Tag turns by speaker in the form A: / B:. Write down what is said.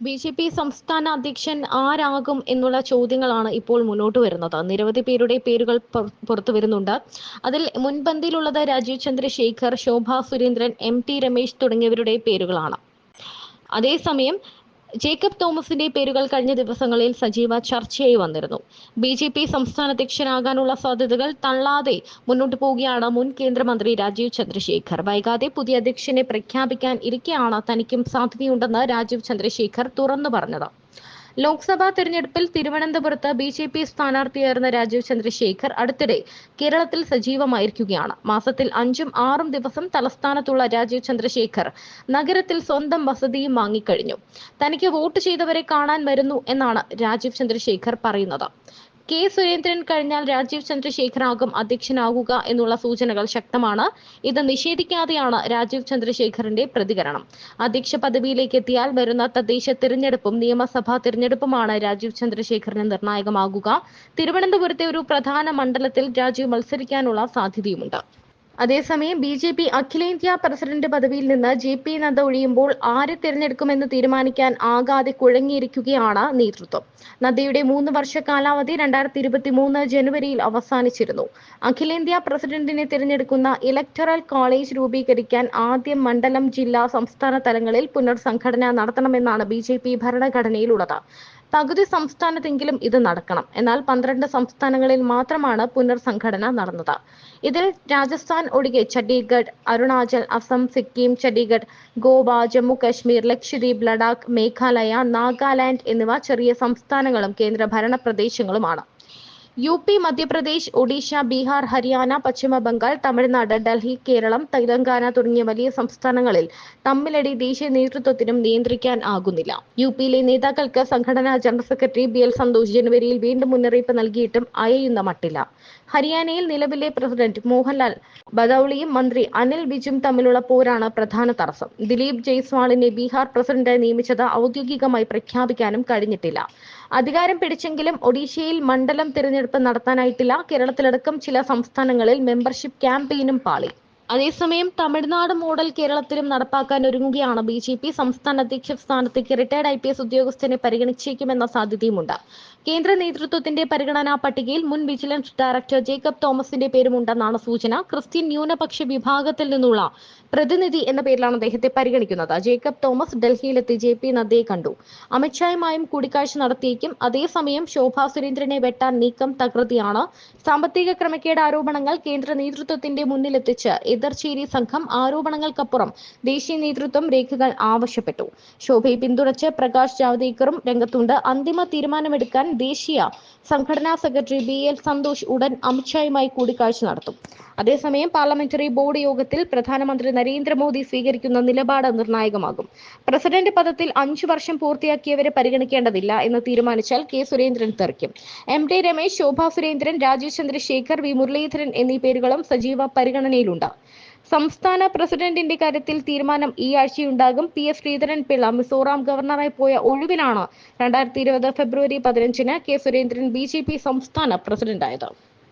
A: B J P സംസ്ഥാന അധ്യക്ഷൻ ആരാകും എന്നുള്ള ചോദ്യങ്ങളാണ് ഇപ്പോൾ മുന്നോട്ട് വരുന്നത്. നിരവധി പേരുടെ പേരുകൾ പുറത്തു വരുന്നുണ്ട്. അതിൽ മുൻപന്തിയിലുള്ളത് രാജീവ് ചന്ദ്രശേഖർ ശോഭ സുരേന്ദ്രൻ എം ടി രമേശ് തുടങ്ങിയവരുടെ പേരുകളാണ്. അതേസമയം ജേക്കബ് തോമസിന്റെ പേരുകൾ കഴിഞ്ഞ ദിവസങ്ങളിൽ സജീവ ചർച്ചയായി വന്നിരുന്നു. ബി ജെ പി സംസ്ഥാന അധ്യക്ഷനാകാനുള്ള സാധ്യതകൾ തള്ളാതെ മുന്നോട്ട് പോവുകയാണ് മുൻ കേന്ദ്രമന്ത്രി രാജീവ് ചന്ദ്രശേഖർ. വൈകാതെ പുതിയ അധ്യക്ഷനെ പ്രഖ്യാപിക്കാൻ ഇരിക്കെയാണ് തനിക്കും സാധ്യതയുണ്ടെന്ന് രാജീവ് ചന്ദ്രശേഖർ തുറന്നു പറഞ്ഞത്. ലോക്സഭാ തെരഞ്ഞെടുപ്പിൽ തിരുവനന്തപുരത്ത് ബി ജെ പി സ്ഥാനാർത്ഥിയായിരുന്ന രാജീവ് ചന്ദ്രശേഖർ അടുത്തിടെ കേരളത്തിൽ സജീവമായിരിക്കുകയാണ്. മാസത്തിൽ അഞ്ചും ആറും ദിവസം തലസ്ഥാനത്തുള്ള രാജീവ് ചന്ദ്രശേഖർ നഗരത്തിൽ സ്വന്തം വസതിയും വാങ്ങിക്കഴിഞ്ഞു. തനിക്ക് വോട്ട് ചെയ്തവരെ കാണാൻ വരുന്നു എന്നാണ് രാജീവ് ചന്ദ്രശേഖർ പറയുന്നത്. കെ സുരേന്ദ്രൻ കഴിഞ്ഞാൽ രാജീവ് ചന്ദ്രശേഖറാകും അധ്യക്ഷനാകുക എന്നുള്ള സൂചനകൾ ശക്തമാണ്. ഇത് നിഷേധിക്കാതെയാണ് രാജീവ് ചന്ദ്രശേഖറിന്റെ പ്രതികരണം. അധ്യക്ഷ പദവിയിലേക്ക് എത്തിയാൽ വരുന്ന തദ്ദേശ തിരഞ്ഞെടുപ്പും നിയമസഭാ തിരഞ്ഞെടുപ്പുമാണ് രാജീവ് ചന്ദ്രശേഖറിന് നിർണായകമാകുക. തിരുവനന്തപുരത്തെ ഒരു പ്രധാന മണ്ഡലത്തിൽ രാജീവ് മത്സരിക്കാനുള്ള സാധ്യതയുമുണ്ട്. അതേസമയം ബി ജെ പി അഖിലേന്ത്യാ പ്രസിഡന്റ് പദവിയിൽ നിന്ന് ജെ പി നദ്ദ ഒഴിയുമ്പോൾ ആരെ തിരഞ്ഞെടുക്കുമെന്ന് തീരുമാനിക്കാൻ ആകാതെ കുഴങ്ങിയിരിക്കുകയാണ് നേതൃത്വം. നദ്ദയുടെ മൂന്ന് വർഷ കാലാവധി രണ്ടായിരത്തി ഇരുപത്തി മൂന്ന് ജനുവരിയിൽ അവസാനിച്ചിരുന്നു. അഖിലേന്ത്യാ പ്രസിഡന്റിനെ തിരഞ്ഞെടുക്കുന്ന ഇലക്ടറൽ കോളേജ് രൂപീകരിക്കാൻ ആദ്യം മണ്ഡലം ജില്ലാ സംസ്ഥാന തലങ്ങളിൽ പുനർസംഘടന നടത്തണമെന്നാണ് ബി ഭരണഘടനയിലുള്ളത്. പകുതി സംസ്ഥാനത്തെങ്കിലും ഇത് നടക്കണം. എന്നാൽ പന്ത്രണ്ട് സംസ്ഥാനങ്ങളിൽ മാത്രമാണ് പുനർസംഘടന നടന്നത്. ഇതിൽ രാജസ്ഥാൻ ഒഴികെ ഛത്തീസ്ഗഡ് അരുണാചൽ അസം സിക്കിം ചണ്ഡീഗഡ് ഗോവ ജമ്മു കാശ്മീർ ലക്ഷദ്വീപ് ലഡാക്ക് മേഘാലയ നാഗാലാൻഡ് എന്നിവ ചെറിയ സംസ്ഥാനങ്ങളും കേന്ദ്രഭരണ പ്രദേശങ്ങളുമാണ്. യു പി മധ്യപ്രദേശ് ഒഡീഷ ബീഹാർ ഹരിയാന പശ്ചിമ ബംഗാൾ തമിഴ്നാട് ഡൽഹി കേരളം തെലങ്കാന തുടങ്ങിയ വലിയ സംസ്ഥാനങ്ങളിൽ തമ്മിലടി ദേശീയ നേതൃത്വത്തിനും നിയന്ത്രിക്കാൻ ആകുന്നില്ല. യു പിയിലെ നേതാക്കൾക്ക് സംഘടനാ general secretary B L Santhosh ജനുവരിയിൽ വീണ്ടും മുന്നറിയിപ്പ് നൽകിയിട്ടും അയയുന്ന മട്ടില്ല. ഹരിയാനയിൽ നിലവിലെ പ്രസിഡന്റ് മോഹൻലാൽ ബദൌളിയും മന്ത്രി അനിൽ വിജും തമ്മിലുള്ള പോരാണ് പ്രധാന തടസ്സം. ദിലീപ് ജയ്സ്വാളിനെ ബീഹാർ പ്രസിഡന്റായി നിയമിച്ചത് ഔദ്യോഗികമായി പ്രഖ്യാപിക്കാനും കഴിഞ്ഞിട്ടില്ല. അധികാരം പിടിച്ചെങ്കിലും ഒഡീഷയിൽ മണ്ഡലം തിരഞ്ഞെടുപ്പ് നടത്താനായിട്ടില്ല. കേരളത്തിലടക്കം ചില സംസ്ഥാനങ്ങളിൽ മെമ്പർഷിപ്പ് ക്യാമ്പയിനും പാളി. അതേസമയം തമിഴ്നാട് മോഡൽ കേരളത്തിലും നടപ്പാക്കാൻ ഒരുങ്ങുകയാണ് ബി ജെ പി. സംസ്ഥാന അധ്യക്ഷ സ്ഥാനത്തേക്ക് റിട്ടയർഡ് ഐ പി എസ് ഉദ്യോഗസ്ഥനെ പരിഗണിച്ചേക്കുമെന്ന സാധ്യതയുമുണ്ട്. കേന്ദ്ര നേതൃത്വത്തിന്റെ പരിഗണനാ പട്ടികയിൽ മുൻ വിജിലൻസ് ഡയറക്ടർ ജേക്കബ് തോമസിന്റെ പേരുമുണ്ടെന്നാണ് സൂചന. ക്രിസ്ത്യൻ ന്യൂനപക്ഷ വിഭാഗത്തിൽ നിന്നുള്ള പ്രതിനിധി എന്ന പേരിലാണ് അദ്ദേഹത്തെ പരിഗണിക്കുന്നത്. ജേക്കബ് തോമസ് ഡൽഹിയിലെത്തി ജെ പി നദ്ദയെ കണ്ടു. അമിത്ഷായുമായും കൂടിക്കാഴ്ച നടത്തിയേക്കും. അതേസമയം ശോഭാ സുരേന്ദ്രനെ വെട്ടാൻ നീക്കം തകൃതിയാണ്. സാമ്പത്തിക ക്രമക്കേട് ആരോപണങ്ങൾ കേന്ദ്ര നേതൃത്വത്തിന്റെ മുന്നിലെത്തിച്ച് എതിർചേരി സംഘം ആരോപണങ്ങൾക്കപ്പുറം ദേശീയ നേതൃത്വം രേഖകൾ ആവശ്യപ്പെട്ടു. ശോഭയെ പിന്തുണച്ച് പ്രകാശ് ജാവ്ദേക്കറും രംഗത്തുണ്ട്. അന്തിമ തീരുമാനമെടുക്കാൻ ദേശീയ സംഘടനാ സെക്രട്ടറി ബി എൽ സന്തോഷ് ഉടൻ അമിത്ഷായുമായി കൂടിക്കാഴ്ച നടത്തും. അതേസമയം പാർലമെന്ററി ബോർഡ് യോഗത്തിൽ പ്രധാനമന്ത്രി നരേന്ദ്രമോദി സ്വീകരിക്കുന്ന നിലപാട് നിർണായകമാകും. പ്രസിഡന്റ് പദത്തിൽ അഞ്ചു വർഷം പൂർത്തിയാക്കിയവരെ പരിഗണിക്കേണ്ടതില്ല എന്ന് തീരുമാനിച്ചാൽ K Surendran തെറിക്കും. M T Ramesh Shobha Surendran Rajeev Chandrasekhar V Muraleedharan എന്നീ പേരുകളും സജീവ പരിഗണനയിലുണ്ട്. സംസ്ഥാന പ്രസിഡന്റിന്റെ കാര്യത്തിൽ തീരുമാനം ഈ ആഴ്ചയുണ്ടാകും. പി. എസ്. ശ്രീധരൻ പിള്ള മിസോറാം ഗവർണറായി പോയ ഒഴിവിലാണ് രണ്ടായിരത്തി ഇരുപത് ഫെബ്രുവരി പതിനഞ്ചിന് K. Surendran B. J. P സംസ്ഥാന പ്രസിഡന്റായത്.